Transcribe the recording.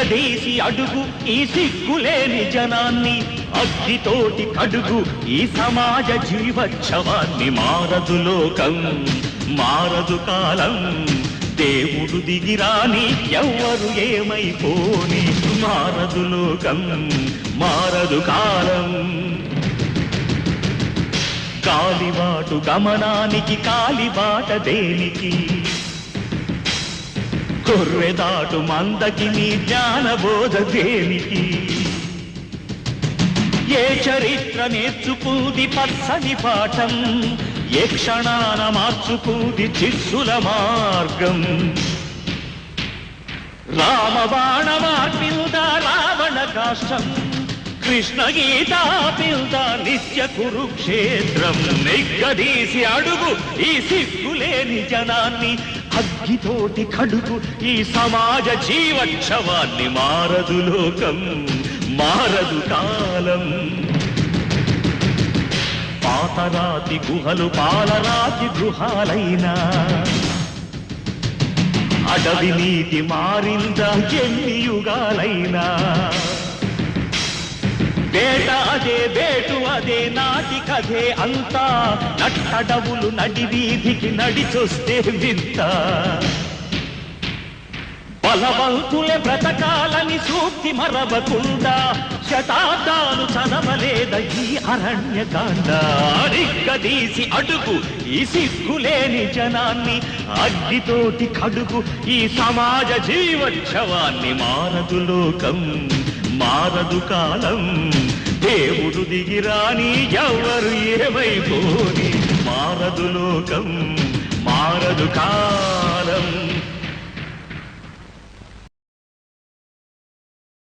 నిగ్గదీసి అడుగు ఈ సిగ్గులేని జనాన్ని అగ్గితోటి కడుగు ఈ సమాజ జీవోత్సవాన్ని మారదు లోకం మారదు కాలం. దేవుడు దిగిరాని ఎవ్వరు ఏమైపోని మారదు లోకం మారదు కాలం. కాలిబాటు గమనానికి కాలిబాట దేనికి? కొర్రెదాటు మందకి నీ జ్ఞానబోధ దేనికి? ఏ చరిత్ర నేర్చుకుంది పచ్చని పాఠం? ఏ క్షణాన మార్చుకుంది చిస్సుల మార్గం? రామబాణ మార్పిల్ద రావణ కాష్టం? కృష్ణ గీతా పిల్ద నిత్య కురుక్షేత్రం? నిగ్గదీసి అడుగు ఈ సిగ్గులేని జనాన్ని అగ్గితోటి కడుగు ఈ సమాజ జీవక్షవాన్ని మారదు లోకం మారదు కాలం. పాతరాతి గుహలు పాలరాతి గృహాలైనా అడవి నీటి మారిందా ఎన్ని యుగాలైనా. అదే వేటు అదే నాటి కథే అంతా. నట్టడవులు నడి వీధికి నడిచొస్తే వింత. బలవంతులే బ్రతకాలని సూక్తి మరవకుండా శతాబ్దాలు చదవలేద ఈ అరణ్యకాండ. అడిగ్గదీసి అడుగు ఈ సిగ్గులేని జనాన్ని అగ్గితోటి కడుగు ఈ సమాజ జీవోత్సవాన్ని మారదు లోకం మారదు కాలం. దేవుడు దిగిరాని ఎవరు ఏమైపోని? మారదు లోకం మారదు కాలం.